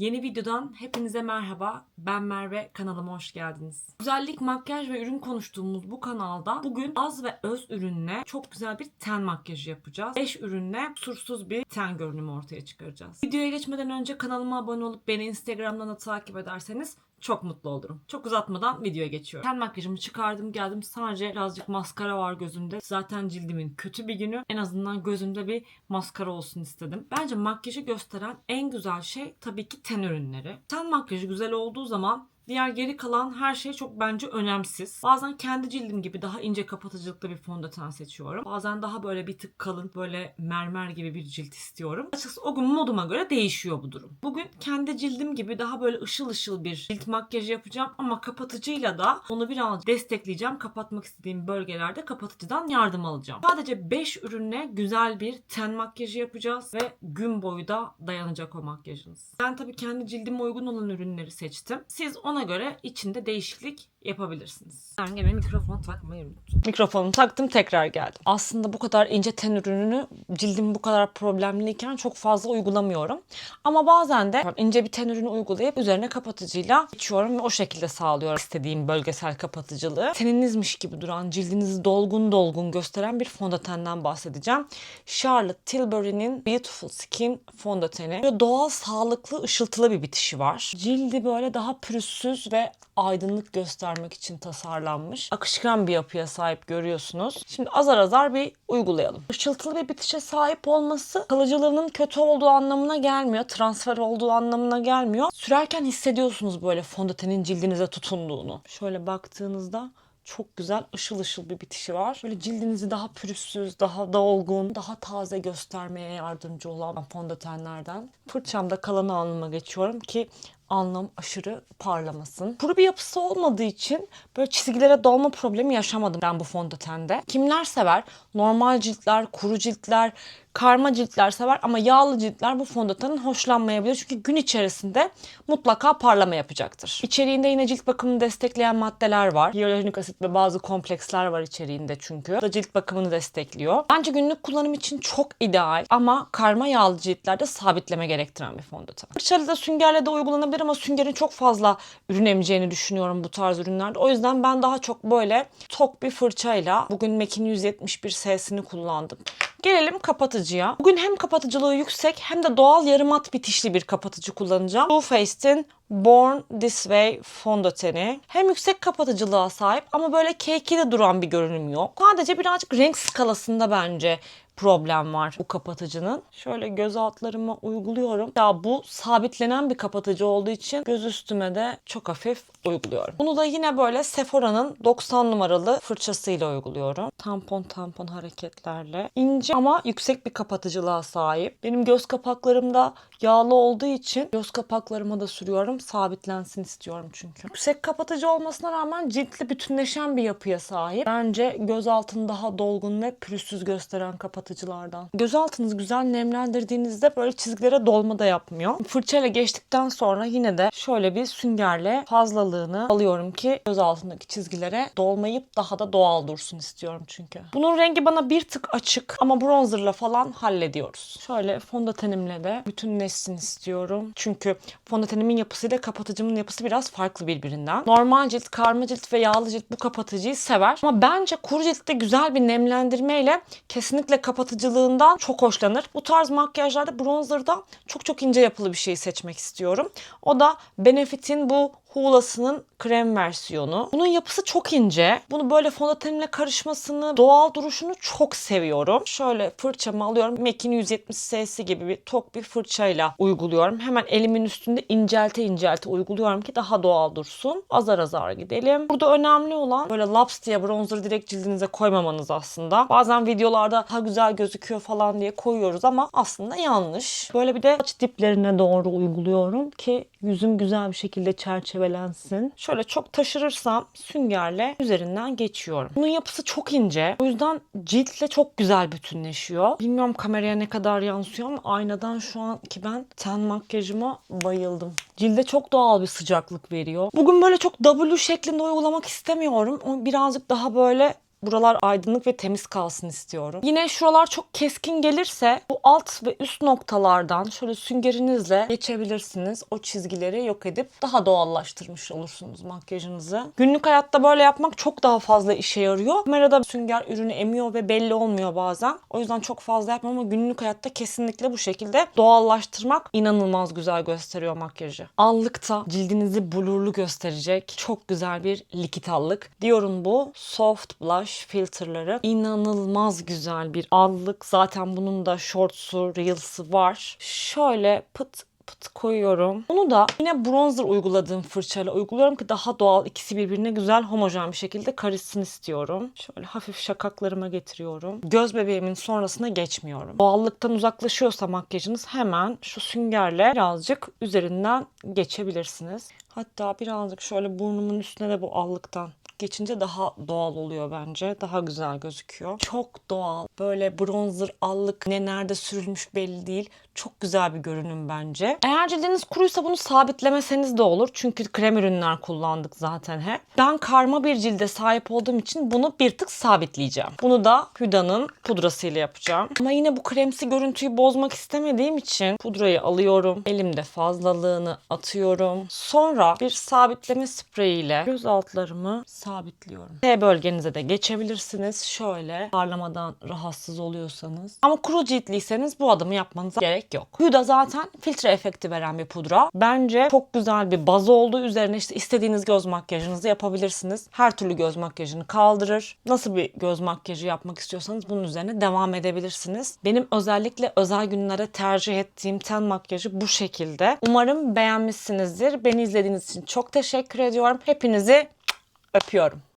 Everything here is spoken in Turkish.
Yeni videodan hepinize merhaba. Ben Merve, kanalıma hoş geldiniz. Güzellik, makyaj ve ürün konuştuğumuz bu kanalda bugün az ve öz ürünle çok güzel bir ten makyajı yapacağız. 5 ürünle kusursuz bir ten görünümü ortaya çıkaracağız. Videoya geçmeden önce kanalıma abone olup beni Instagram'dan da takip ederseniz çok mutlu olurum. Çok uzatmadan videoya geçiyorum. Ten makyajımı çıkardım geldim. Sadece birazcık maskara var gözümde. Zaten cildimin kötü bir günü. En azından gözümde bir maskara olsun istedim. Bence makyajı gösteren en güzel şey tabii ki ten ürünleri. Ten makyajı güzel olduğu zaman Diğer geri kalan her şey çok bence önemsiz. Bazen kendi cildim gibi daha ince kapatıcılıklı bir fondöten seçiyorum. Bazen daha böyle bir tık kalın böyle mermer gibi bir cilt istiyorum. Açıkçası o gün moduma göre değişiyor bu durum. Bugün kendi cildim gibi daha böyle ışıl ışıl bir cilt makyajı yapacağım ama kapatıcıyla da onu biraz destekleyeceğim. Kapatmak istediğim bölgelerde kapatıcıdan yardım alacağım. Sadece 5 ürünle güzel bir ten makyajı yapacağız ve gün boyu da dayanacak o makyajınız. Ben tabii kendi cildime uygun olan ürünleri seçtim. Siz ona göre içinde değişiklik yapabilirsiniz. Ben gene mikrofon takmayı unuttum. Mikrofonumu taktım tekrar geldim. Aslında bu kadar ince ten ürününü cildim bu kadar problemliyken çok fazla uygulamıyorum. Ama bazen de ince bir ten ürünü uygulayıp üzerine kapatıcıyla geçiyorum ve o şekilde sağlıyorum istediğim bölgesel kapatıcılığı. Teninizmiş gibi duran, cildinizi dolgun dolgun gösteren bir fondötenden bahsedeceğim. Charlotte Tilbury'nin Beautiful Skin fondöteni. Böyle doğal, sağlıklı, ışıltılı bir bitişi var. Cildi böyle daha pürüzsüz ve aydınlık göstermek için tasarlanmış. Akışkan bir yapıya sahip görüyorsunuz. Şimdi azar azar bir uygulayalım. Işıltılı bir bitişe sahip olması kalıcılığının kötü olduğu anlamına gelmiyor. Transfer olduğu anlamına gelmiyor. Sürerken hissediyorsunuz böyle fondötenin cildinize tutunduğunu. Şöyle baktığınızda çok güzel ışıl ışıl bir bitişi var. Böyle cildinizi daha pürüzsüz, daha dolgun, daha taze göstermeye yardımcı olan fondötenlerden. Fırçamda kalanı alnıma geçiyorum ki alnım aşırı parlamasın. Kuru bir yapısı olmadığı için böyle çizgilere dolma problemi yaşamadım ben bu fondötende. Kimler sever? Normal ciltler, kuru ciltler, karma ciltler sever ama yağlı ciltler bu fondötenin hoşlanmayabilir. Çünkü gün içerisinde mutlaka parlama yapacaktır. İçeriğinde yine cilt bakımını destekleyen maddeler var. Hyaluronik asit ve bazı kompleksler var içeriğinde çünkü. Bu da cilt bakımını destekliyor. Bence günlük kullanım için çok ideal ama karma yağlı ciltlerde sabitleme gerektiren bir fondöten. Fırçayla da süngerle de uygulanabilir ama süngerin çok fazla ürün emeceğini düşünüyorum bu tarz ürünlerde. O yüzden ben daha çok böyle tok bir fırçayla bugün MAC'in 171 S'sini kullandım. Gelelim kapatıcıya. Bugün hem kapatıcılığı yüksek hem de doğal yarı mat bitişli bir kapatıcı kullanacağım. Too Faced'in Born This Way fondöteni. Hem yüksek kapatıcılığa sahip ama böyle cake'de duran bir görünüm yok. Sadece birazcık renk skalasında bence problem var bu kapatıcının. Şöyle göz altlarıma uyguluyorum. Ya bu sabitlenen bir kapatıcı olduğu için göz üstüme de çok hafif uyguluyorum. Bunu da yine böyle Sephora'nın 90 numaralı fırçasıyla uyguluyorum. Tampon tampon hareketlerle. İnce ama yüksek bir kapatıcılığa sahip. Benim göz kapaklarımda yağlı olduğu için göz kapaklarıma da sürüyorum. Sabitlensin istiyorum çünkü. Yüksek kapatıcı olmasına rağmen ciltle bütünleşen bir yapıya sahip. Bence göz altını daha dolgun ve pürüzsüz gösteren kapatıcılardan. Göz altınızı güzel nemlendirdiğinizde böyle çizgilere dolma da yapmıyor. Fırçayla geçtikten sonra yine de şöyle bir süngerle fazlalığını alıyorum ki göz altındaki çizgilere dolmayıp daha da doğal dursun istiyorum çünkü. Bunun rengi bana bir tık açık ama bronzerla falan hallediyoruz. Şöyle fondötenimle de bütünleşsin istiyorum. Çünkü fondötenimin yapısıyla kapatıcımın yapısı biraz farklı birbirinden. Normal cilt, karma cilt ve yağlı cilt bu kapatıcıyı sever. Ama bence kuru ciltte güzel bir nemlendirmeyle kesinlikle kapatıcılığından çok hoşlanır. Bu tarz makyajlarda bronzerda çok çok ince yapılı bir şey seçmek istiyorum. O da Benefit'in bu Hula'sının krem versiyonu. Bunun yapısı çok ince. Bunu böyle fondötenimle karışmasını, doğal duruşunu çok seviyorum. Şöyle fırçamı alıyorum. MAC'in 170 S'si gibi bir tok bir fırçayla uyguluyorum. Hemen elimin üstünde incelte incelte uyguluyorum ki daha doğal dursun. Azar azar gidelim. Burada önemli olan böyle laps diye bronzer direkt cildinize koymamanız aslında. Bazen videolarda daha güzel gözüküyor falan diye koyuyoruz ama aslında yanlış. Böyle bir de saç diplerine doğru uyguluyorum ki yüzüm güzel bir şekilde çerçevelensin. Şöyle çok taşırırsam süngerle üzerinden geçiyorum. Bunun yapısı çok ince. O yüzden ciltle çok güzel bütünleşiyor. Bilmiyorum kameraya ne kadar yansıyor ama aynadan şu an ki ben ten makyajıma bayıldım. Cilde çok doğal bir sıcaklık veriyor. Bugün böyle çok W şeklinde uygulamak istemiyorum. Birazcık daha böyle Buralar aydınlık ve temiz kalsın istiyorum. Yine şuralar çok keskin gelirse bu alt ve üst noktalardan şöyle süngerinizle geçebilirsiniz. O çizgileri yok edip daha doğallaştırmış olursunuz makyajınızı. Günlük hayatta böyle yapmak çok daha fazla işe yarıyor. Kamerada sünger ürünü emiyor ve belli olmuyor bazen. O yüzden çok fazla yapmam ama günlük hayatta kesinlikle bu şekilde doğallaştırmak inanılmaz güzel gösteriyor makyajı. Allıkta cildinizi blurlu gösterecek çok güzel bir likit allık. Diyorum bu soft blush filterları inanılmaz güzel bir allık. Zaten bunun da shorts'u, reels'ı var. Şöyle pıt pıt koyuyorum. Bunu da yine bronzer uyguladığım fırçayla uyguluyorum ki daha doğal ikisi birbirine güzel homojen bir şekilde karışsın istiyorum. Şöyle hafif şakaklarıma getiriyorum. Göz bebeğimin sonrasına geçmiyorum. Doğallıktan uzaklaşıyorsa makyajınız hemen şu süngerle birazcık üzerinden geçebilirsiniz. Hatta birazcık şöyle burnumun üstüne de bu allıktan geçince daha doğal oluyor bence. Daha güzel gözüküyor. Çok doğal. Böyle bronzer, allık ne nerede sürülmüş belli değil. Çok güzel bir görünüm bence. Eğer cildiniz kuruysa bunu sabitlemeseniz de olur. Çünkü krem ürünler kullandık zaten hep. Ben karma bir cilde sahip olduğum için bunu bir tık sabitleyeceğim. Bunu da Hüda'nın pudrasıyla yapacağım. Ama yine bu kremsi görüntüyü bozmak istemediğim için pudrayı alıyorum. Elimde fazlalığını atıyorum. Sonra bir sabitleme spreyiyle göz altlarımı sabitliyorum. T bölgenize de geçebilirsiniz. Şöyle parlamadan rahatsız oluyorsanız. Ama kuru ciltliyseniz bu adımı yapmanıza gerek yok. Huda zaten filtre efekti veren bir pudra. Bence çok güzel bir baz olduğu üzerine işte istediğiniz göz makyajınızı yapabilirsiniz. Her türlü göz makyajını kaldırır. Nasıl bir göz makyajı yapmak istiyorsanız bunun üzerine devam edebilirsiniz. Benim özellikle özel günlere tercih ettiğim ten makyajı bu şekilde. Umarım beğenmişsinizdir. Beni izlediğiniz için çok teşekkür ediyorum. Hepinizi öpüyorum.